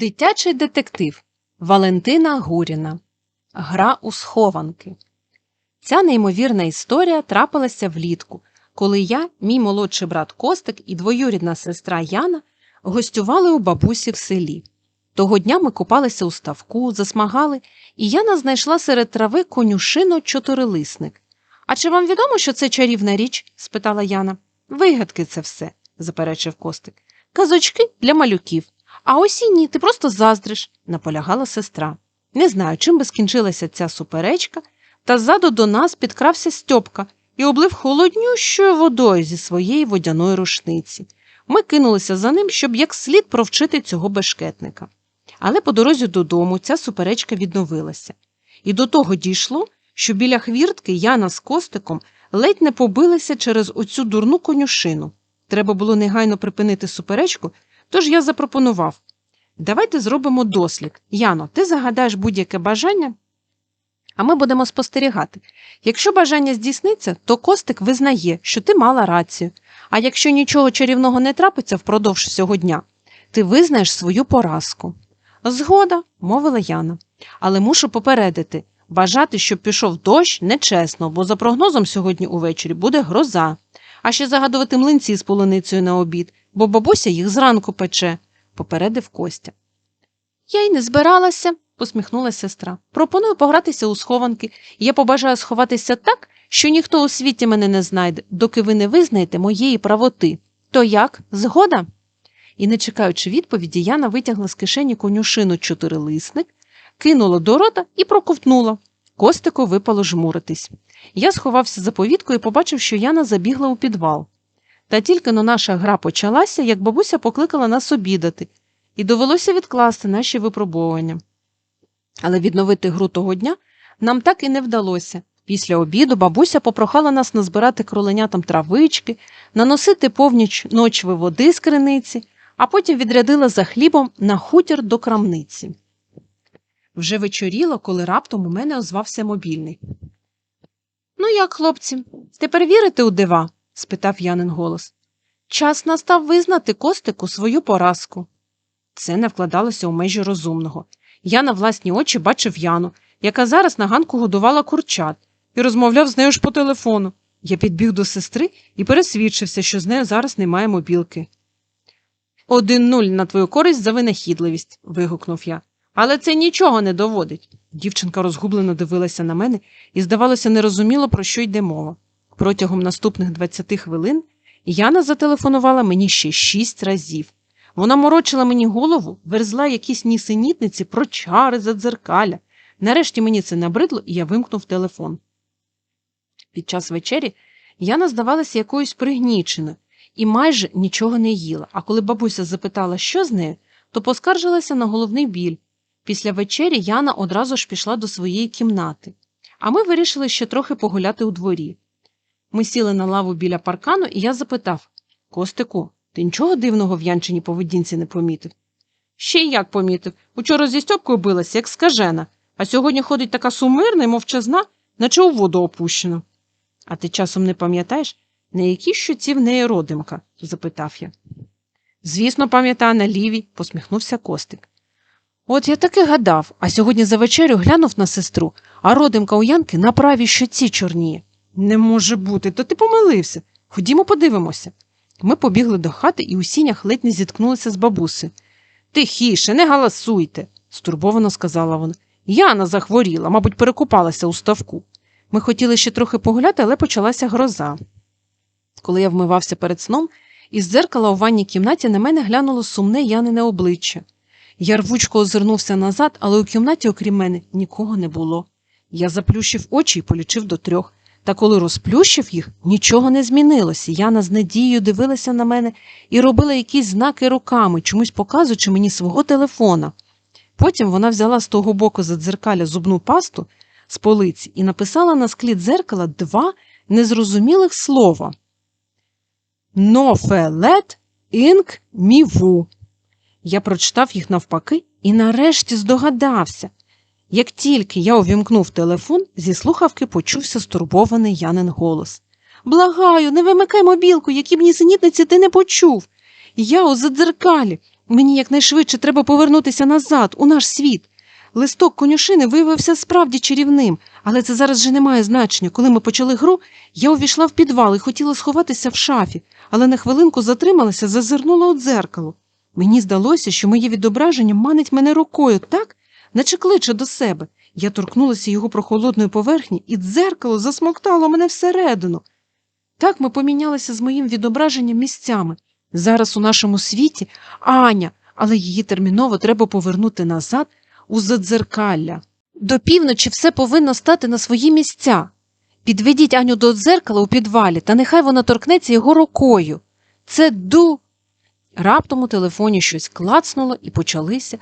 Дитячий детектив Валентина Гуріна. Гра у схованки. Ця неймовірна історія трапилася влітку, коли я, мій молодший брат Костик і двоюрідна сестра Яна гостювали у бабусі в селі. Того дня ми купалися у ставку, засмагали, і Яна знайшла серед трави конюшино чотирилисник. А чи вам відомо, що це чарівна річ? спитала Яна. Вигадки це все, заперечив Костик. Казочки для малюків. А ось ні, ти просто заздриш, наполягала сестра. Не знаю, чим би скінчилася ця суперечка, та ззаду до нас підкрався Стьопка і облив холоднющою водою зі своєї водяної рушниці. Ми кинулися за ним, щоб як слід провчити цього бешкетника. Але по дорозі додому ця суперечка відновилася. І до того дійшло, що біля хвіртки Яна з Костиком ледь не побилися через оцю дурну конюшину. Треба було негайно припинити суперечку, тож я запропонував давайте зробимо дослід. Яно, ти загадаєш будь-яке бажання, а ми будемо спостерігати. Якщо бажання здійсниться, то Костик визнає, що ти мала рацію, а якщо нічого чарівного не трапиться впродовж всього дня, ти визнаєш свою поразку. Згода, мовила Яна, але мушу попередити бажати, щоб пішов дощ, нечесно, бо за прогнозом сьогодні увечері буде гроза, а ще загадувати млинці з полуницею на обід, бо бабуся їх зранку пече, попередив Костя. Я й не збиралася, посміхнулася сестра. Пропоную погратися у схованки, я побажаю сховатися так, що ніхто у світі мене не знайде, доки ви не визнаєте моєї правоти. То як? Згода? І, не чекаючи відповіді, Яна витягла з кишені конюшину чотирилисник, кинула до рота і проковтнула. Костику випало жмуритись. Я сховався за повіткою і побачив, що Яна забігла у підвал. Та тільки но наша гра почалася, як бабуся покликала нас обідати, і довелося відкласти наші випробування. Але відновити гру того дня нам так і не вдалося. Після обіду бабуся попрохала нас назбирати кроленятам травички, наносити повніч ночви води з криниці, а потім відрядила за хлібом на хутір до крамниці. Вже вечоріло, коли раптом у мене озвався мобільний. Ну як, хлопці, тепер вірите у дива? спитав Янин голос. Час настав визнати Костику свою поразку. Це не вкладалося у межі розумного. Я на власні очі бачив Яну, яка зараз на ганку годувала курчат, і розмовляв з нею ж по телефону. Я підбіг до сестри і пересвідчився, що з нею зараз немає мобілки. Один нуль на твою користь за винахідливість. вигукнув я. Але це нічого не доводить. Дівчинка розгублено дивилася на мене і, здавалося, не розуміло, про що йде мова. Протягом наступних 20 хвилин Яна зателефонувала мені ще шість разів. Вона морочила мені голову, верзла якісь нісенітниці про чари задзеркаля. Нарешті мені це набридло, і я вимкнув телефон. Під час вечері Яна здавалася якоюсь пригніченою і майже нічого не їла, а коли бабуся запитала, що з нею, то поскаржилася на головний біль. Після вечері Яна одразу ж пішла до своєї кімнати, а ми вирішили ще трохи погуляти у дворі. Ми сіли на лаву біля паркану, і я запитав Костику, ти нічого дивного в Янчині поведінці не помітив? Ще й як помітив. Учора зі Стьопкою билася, як скажена, а сьогодні ходить така сумирна і мовчазна, наче у воду опущено. А ти часом не пам'ятаєш, на якій щоці в неї родимка? запитав я. Звісно, пам'ятаю на лівій, посміхнувся Костик. От я таки гадав, а сьогодні за вечерю глянув на сестру, а родимка у Янки на правій щоці чорніє. Не може бути, то ти помилився. Ходімо, подивимося. Ми побігли до хати і у сінях ледь не зіткнулися з бабусею. Тихіше, не галасуйте, стурбовано сказала вона. Яна захворіла, мабуть, перекупалася у ставку. Ми хотіли ще трохи погуляти, але почалася гроза. Коли я вмивався перед сном, із дзеркала у ванній кімнаті на мене глянуло сумне Янине обличчя. Я рвучко озирнувся назад, але у кімнаті, окрім мене, нікого не було. Я заплющив очі і полічив до трьох. Та коли розплющив їх, нічого не змінилося. Яна з надією дивилася на мене і робила якісь знаки руками, чомусь показуючи мені свого телефона. Потім вона взяла з того боку за дзеркаля зубну пасту з полиці і написала на склі дзеркала два незрозумілих слова Нофелет інк міву. Я прочитав їх навпаки і нарешті здогадався. Як тільки я увімкнув телефон, зі слухавки почувся стурбований Янин голос. Благаю, не вимикай мобілку, які б нісенітниці ти не почув. Я у задзеркалі. Мені якнайшвидше треба повернутися назад, у наш світ. Листок конюшини виявився справді чарівним, але це зараз вже не має значення. Коли ми почали гру, я увійшла в підвал і хотіла сховатися в шафі, але на хвилинку затрималася, зазирнула у дзеркало. Мені здалося, що моє відображення манить мене рукою так, наче кличе до себе. Я торкнулася його прохолодної поверхні, і дзеркало засмоктало мене всередину. Так ми помінялися з моїм відображенням місцями. Зараз у нашому світі Аня, але її терміново треба повернути назад у задзеркалля. До півночі все повинно стати на свої місця. Підведіть Аню до дзеркала у підвалі, та нехай вона торкнеться його рукою. Це ду. Раптом у телефоні щось клацнуло і почалися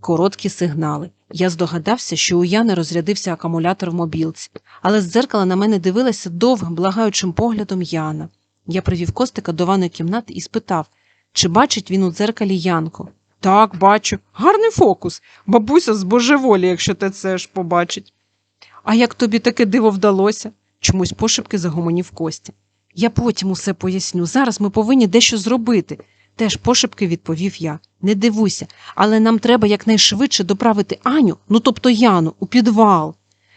короткі сигнали. Я здогадався, що у Яни розрядився акумулятор в мобілці, але з дзеркала на мене дивилася довгим, благаючим поглядом Яна. Я привів Костика до ванної кімнати і спитав, чи бачить він у дзеркалі Янку. Так, бачу. Гарний фокус. Бабуся з божеволі, якщо те це ж побачить. А як тобі таке диво вдалося? чомусь пошепки загомонів Костя. Я потім усе поясню. Зараз ми повинні дещо зробити. Теж пошепки відповів я. Не дивуйся, але нам треба якнайшвидше доправити Аню, ну тобто Яну, у підвал.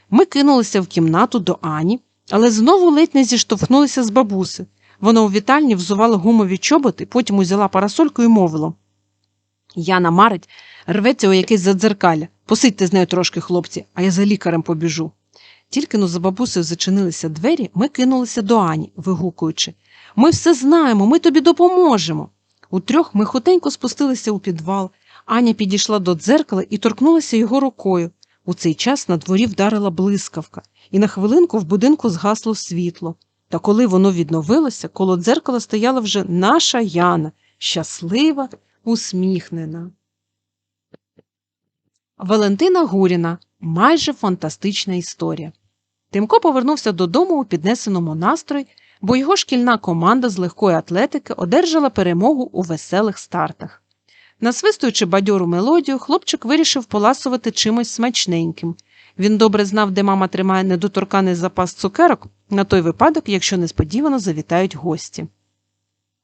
Ми кинулися в кімнату до Ані, але знову ледь не зіштовхнулися з бабуси. Вона у вітальні взувала гумові чоботи, потім узяла парасольку і мовила. Яна марить, рветься у якесь задзеркалля. Посидьте з нею трошки, хлопці, а я за лікарем побіжу. Тільки но за бабусею зачинилися двері, ми кинулися до Ані, вигукуючи Ми все знаємо, ми тобі допоможемо. Утрьох ми хутенько спустилися у підвал. Аня підійшла до дзеркала і торкнулася його рукою. У цей час на дворі вдарила блискавка, і на хвилинку в будинку згасло світло. Та коли воно відновилося, коло дзеркала стояла вже наша Яна, щаслива, усміхнена. Валентина Гуріна майже фантастична історія. Тимко повернувся додому у піднесеному настрої, бо його шкільна команда з легкої атлетики одержала перемогу у веселих стартах. Насвистуючи бадьору мелодію, хлопчик вирішив поласувати чимось смачненьким. Він добре знав, де мама тримає недоторканий запас цукерок на той випадок, якщо несподівано завітають гості.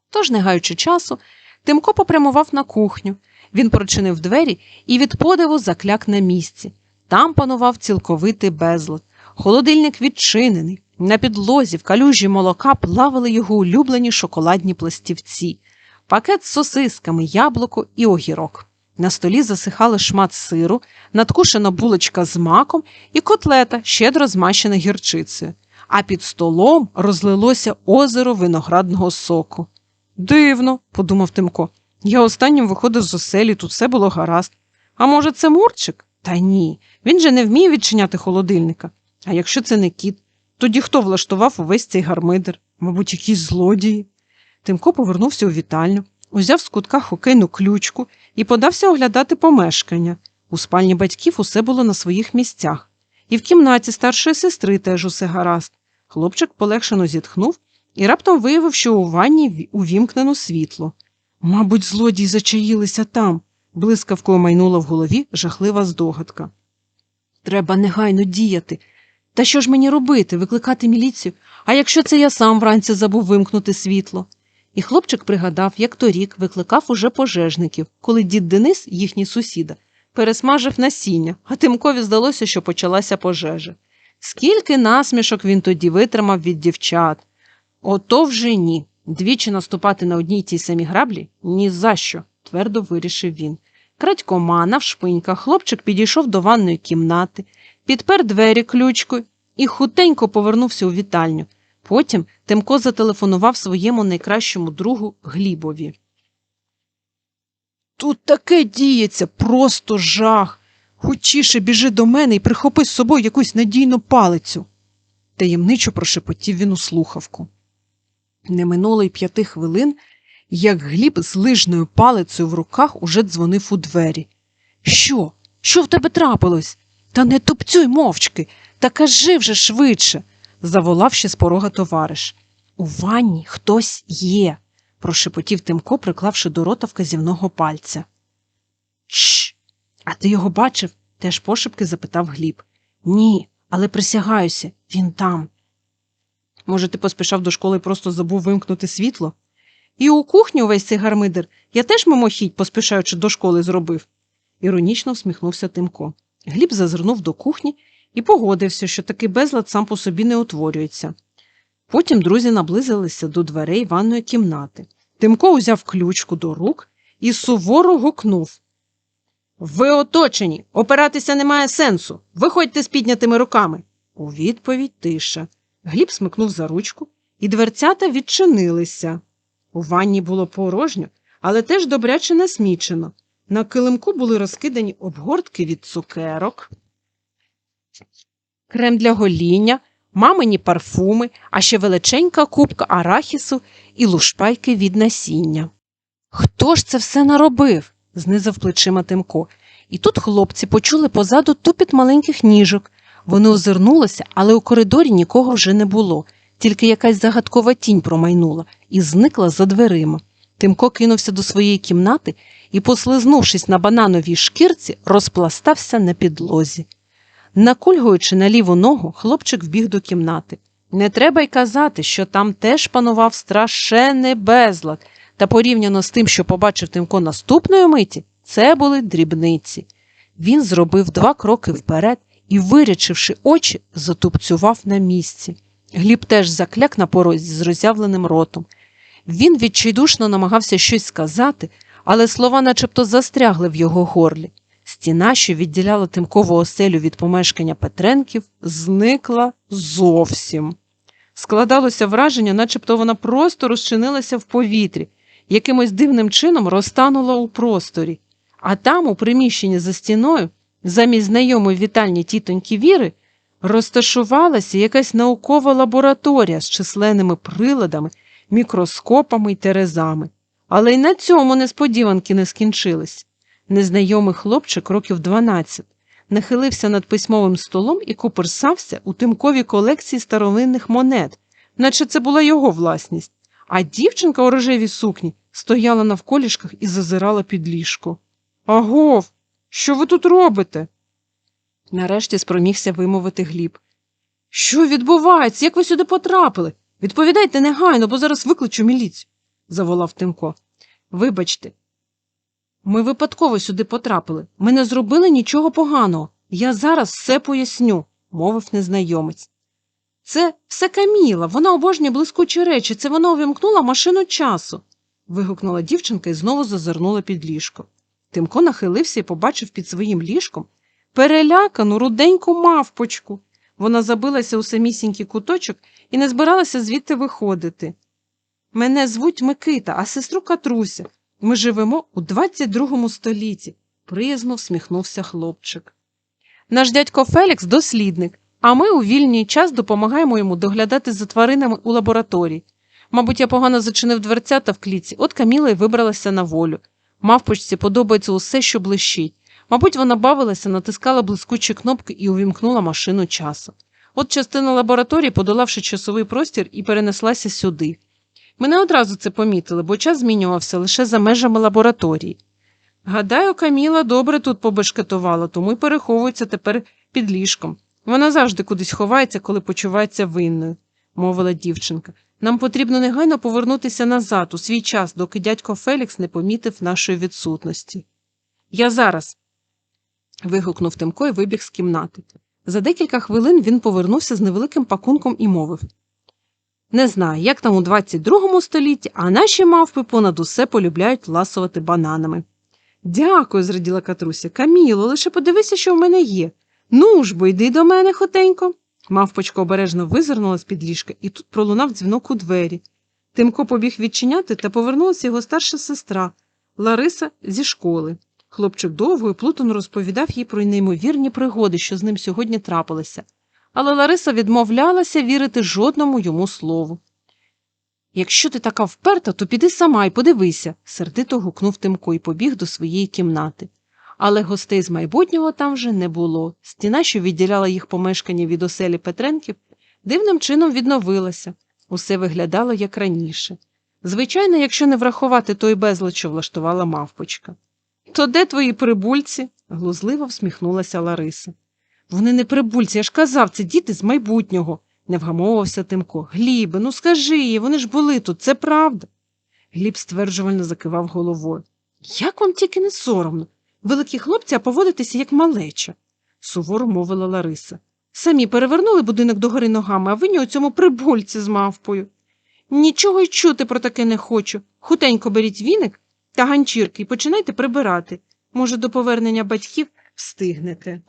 Тож, не гаючи часу, Тимко попрямував на кухню. Він прочинив двері і від подиву закляк на місці. Там панував цілковитий безлад. Холодильник відчинений. На підлозі в калюжі молока плавали його улюблені шоколадні пластівці, пакет з сосисками, яблуко і огірок. На столі засихали шмат сиру, надкушена булочка з маком і котлета, щедро змащена гірчицею. А під столом розлилося озеро виноградного соку. Дивно, подумав Тимко. Я останнім виходив з оселі, тут все було гаразд. А може, це Мурчик? Та ні, він же не вміє відчиняти холодильника. А якщо це не кіт, тоді хто влаштував увесь цей гармидер? Мабуть, якісь злодії. Тимко повернувся у вітальню, узяв з кутка хокейну ключку і подався оглядати помешкання. У спальні батьків усе було на своїх місцях, і в кімнаті старшої сестри теж усе гаразд. Хлопчик полегшено зітхнув і раптом виявив, що у ванні увімкнено світло. Мабуть, злодії зачаїлися там, блискавкою майнула в голові жахлива здогадка. Треба негайно діяти. Та що ж мені робити, викликати міліцію? А якщо це я сам вранці забув вимкнути світло? І хлопчик пригадав, як торік викликав уже пожежників, коли дід Денис, їхній сусіда, пересмажив насіння, а Тимкові здалося, що почалася пожежа. Скільки насмішок він тоді витримав від дівчат. Ото вже ні. Двічі наступати на одній тій самій граблі ні за що, твердо вирішив він. Крадькома навшпиньках хлопчик підійшов до ванної кімнати, підпер двері ключкою і хутенько повернувся у вітальню. Потім Тимко зателефонував своєму найкращому другу Глібові. Тут таке діється, просто жах. Хочіше біжи до мене і прихопи з собою якусь надійну палицю. Таємничо прошепотів він у слухавку. Не минуло й п'яти хвилин, як Гліб з лижною палицею в руках уже дзвонив у двері. Що? Що в тебе трапилось? Та не тупцюй мовчки, та кажи вже швидше, заволав ще з порога товариш. У ванні хтось є, прошепотів Тимко, приклавши до рота вказівного пальця. Чш, а ти його бачив? теж пошепки запитав Гліб. Ні, але присягаюся, він там. Може, ти поспішав до школи і просто забув вимкнути світло? І у кухню весь цей гармидер я теж мимохідь, поспішаючи до школи, зробив. Іронічно всміхнувся Тимко. Гліб зазирнув до кухні і погодився, що такий безлад сам по собі не утворюється. Потім друзі наблизилися до дверей ванної кімнати. Тимко узяв ключку до рук і суворо гукнув. Ви оточені, опиратися немає сенсу. Виходьте з піднятими руками. У відповідь тиша. Гліб смикнув за ручку, і дверцята відчинилися. У ванні було порожньо, але теж добряче насмічено. На килимку були розкидані обгортки від цукерок, крем для гоління, мамині парфуми, а ще величенька купка арахісу і лушпайки від насіння. Хто ж це все наробив? знизав плечима Тимко. І тут хлопці почули позаду тупіт маленьких ніжок. Вони озирнулися, але у коридорі нікого вже не було, тільки якась загадкова тінь промайнула і зникла за дверима. Тимко кинувся до своєї кімнати і, послизнувшись на банановій шкірці, розпластався на підлозі. Накульгуючи на ліву ногу, хлопчик вбіг до кімнати. Не треба й казати, що там теж панував страшенний безлад, та порівняно з тим, що побачив Тимко наступної миті, це були дрібниці. Він зробив два кроки вперед і, вирячивши очі, затупцював на місці. Гліб теж закляк на порозі з роззявленим ротом. Він відчайдушно намагався щось сказати, але слова начебто застрягли в його горлі. Стіна, що відділяла тимкову оселю від помешкання Петренків, зникла зовсім. Складалося враження, начебто вона просто розчинилася в повітрі, якимось дивним чином розтанула у просторі, а там, у приміщенні за стіною, замість знайомої вітальні тітоньки Віри, розташувалася якась наукова лабораторія з численними приладами, мікроскопами й терезами. Але й на цьому несподіванки не скінчились. Незнайомий хлопчик років 12 нахилився над письмовим столом і куперсався у тимковій колекції старовинних монет, наче це була його власність, а дівчинка у рожевій сукні стояла навколішках і зазирала під ліжко. Агов, що ви тут робите? Нарешті спромігся вимовити Гліб. Що відбувається? Як ви сюди потрапили? Відповідайте негайно, бо зараз викличу міліцію, заволав Тимко. Вибачте, ми випадково сюди потрапили. Ми не зробили нічого поганого. Я зараз все поясню, мовив незнайомець. Це все Каміла, вона обожнює блискучі речі, це вона увімкнула машину часу. вигукнула дівчинка і знову зазирнула під ліжко. Тимко нахилився і побачив під своїм ліжком перелякану руденьку мавпочку. Вона забилася у самісінький куточок і не збиралася звідти виходити. Мене звуть Микита, а сестру Катруся. Ми живемо у 22 столітті, приязно всміхнувся хлопчик. Наш дядько Фелікс дослідник, а ми у вільний час допомагаємо йому доглядати за тваринами у лабораторії. Мабуть, я погано зачинив дверцята в кліці, от Каміла й вибралася на волю. Мавпочці подобається усе, що блищить. Мабуть, вона бавилася, натискала блискучі кнопки і увімкнула машину часу. От частина лабораторії, подолавши часовий простір, і перенеслася сюди. Ми не одразу це помітили, бо час змінювався лише за межами лабораторії. Гадаю, Каміла добре тут побешкетувала, тому й переховується тепер під ліжком. Вона завжди кудись ховається, коли почувається винною, мовила дівчинка. Нам потрібно негайно повернутися назад у свій час, доки дядько Фелікс не помітив нашої відсутності. Я зараз. вигукнув Тимко і вибіг з кімнати. За декілька хвилин він повернувся з невеликим пакунком і мовив Не знаю, як там у 22 столітті, а наші мавпи понад усе полюбляють ласувати бананами. Дякую, зраділа Катруся. Каміло, лише подивися, що в мене є. Ну ж бо йди до мене, хотенько. Мавпочка обережно визирнула з під ліжка, і тут пролунав дзвінок у двері. Тимко побіг відчиняти та повернулася його старша сестра Лариса зі школи. Хлопчик довго і плутано розповідав їй про неймовірні пригоди, що з ним сьогодні трапилися, але Лариса відмовлялася вірити жодному йому слову. Якщо ти така вперта, то піди сама і подивися, сердито гукнув Тимко і побіг до своєї кімнати. Але гостей з майбутнього там вже не було. Стіна, що відділяла їх помешкання від оселі Петренків, дивним чином відновилася. Усе виглядало як раніше. Звичайно, якщо не врахувати той безлад, що влаштувала мавпочка. То де твої прибульці? глузливо всміхнулася Лариса. Вони не прибульці, я ж казав, це діти з майбутнього, не вгамовувався Тимко. Глібе, ну скажи їй, вони ж були тут, це правда. Гліб стверджувально закивав головою. Як вам тільки не соромно? Великі хлопці, а поводитеся як малеча, суворо мовила Лариса. Самі перевернули будинок догори ногами, а ви у цьому прибульці з мавпою. Нічого й чути про таке не хочу. Хутенько беріть віник та ганчірки і починайте прибирати. Може, до повернення батьків встигнете.